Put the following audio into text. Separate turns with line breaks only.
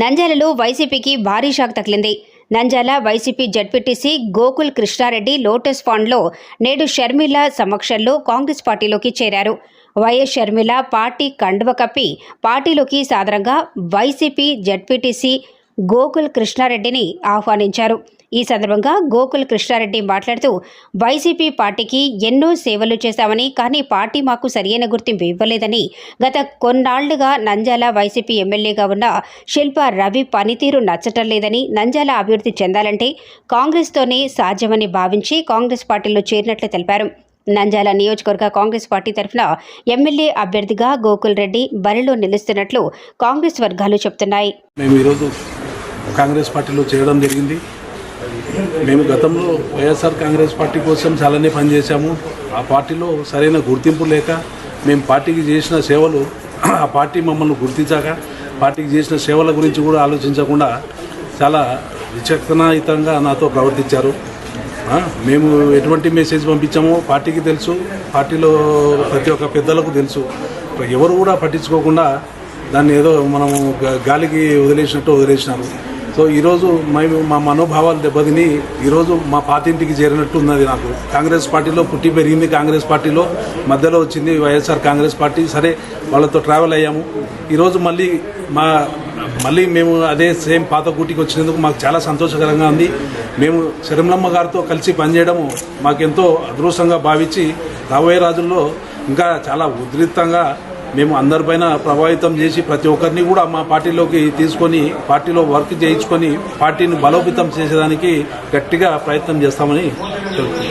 నంద్యాలలో వైసీపీకి భారీ షాక్ తగిలింది. నంజాల YCP ZPTC Gokul Krishna Reddy lotus ఫండ్లో నేడు షర్మిల సమక్షంలో కాంగ్రెస్ పార్టీలోకి చేరారు. వైఎస్ షర్మిల పార్టీ కండువ కప్పి పార్టీలోకి సాధారణంగా వైసీపీ జడ్పీటీసీ గోకుల్ కృష్ణారెడ్డిని ఆహ్వానించారు. ఈ సందర్భంగా గోకుల్ కృష్ణారెడ్డి మాట్లాడుతూ వైసీపీ పార్టీకి ఎన్నో సేవలు చేశామని కానీ పార్టీ మాకు సరియైన గుర్తింపు ఇవ్వలేదని గత కొన్నాళ్ళుగా నంజాల వైసీపీ ఎమ్మెల్యేగా ఉన్న శిల్ప రవి పనితీరు నచ్చటం లేదని నంజాల అభివృద్ధి చెందాలంటే కాంగ్రెస్తోనే సాధ్యమని భావించి కాంగ్రెస్ పార్టీలో చేరినట్లు తెలిపారు. నంజాల నియోజకవర్గ కాంగ్రెస్ పార్టీ తరఫున ఎమ్మెల్యే అభ్యర్థిగా గోకుల్ రెడ్డి బరిలో నిలుస్తున్నట్లు కాంగ్రెస్ వర్గాలు చెబుతున్నాయి.
కాంగ్రెస్ పార్టీలో చేయడం జరిగింది. మేము గతంలో వైఎస్ఆర్ కాంగ్రెస్ పార్టీ కోసం చాలానే పనిచేశాము. ఆ పార్టీలో సరైన గుర్తింపు లేక మేము పార్టీకి చేసిన సేవలు ఆ పార్టీ మమ్మల్ని గుర్తించాక పార్టీకి చేసిన సేవల గురించి కూడా ఆలోచించకుండా చాలా విచక్షణాయుతంగా నాతో ప్రవర్తించారు. మేము ఎటువంటి మెసేజ్ పంపించామో పార్టీకి తెలుసు పార్టీలో ప్రతి ఒక్క పెద్దలకు తెలుసు. ఎవరు కూడా పట్టించుకోకుండా దాన్ని ఏదో మనము గాలికి వదిలేసినట్టు వదిలేసినారు. సో ఈరోజు మేము మా మనోభావాలు దెబ్బతిని ఈరోజు మా పాతింటికి చేరినట్టు ఉన్నది నాకు. కాంగ్రెస్ పార్టీలో పుట్టి పెరిగింది కాంగ్రెస్ పార్టీలో మధ్యలో వచ్చింది వైఎస్ఆర్ కాంగ్రెస్ పార్టీ. సరే వాళ్ళతో ట్రావెల్ అయ్యాము. ఈరోజు మళ్ళీ మా మళ్ళీ మేము అదే సేమ్ పాత గూటికి వచ్చినందుకు మాకు చాలా సంతోషకరంగా ఉంది. మేము శరమలమ్మ గారితో కలిసి పనిచేయడము మాకెంతో అదృష్టంగా భావించి రాబోయే రోజుల్లో ఇంకా చాలా ఉధృతంగా మేము అందరిపైన ప్రభావితం చేసి ప్రతి ఒక్కరిని కూడా మా పార్టీలోకి తీసుకొని పార్టీలో వర్క్ చేయించుకొని పార్టీని బలోపేతం చేసేదానికి గట్టిగా ప్రయత్నం చేస్తామని తెలుపుతున్నాం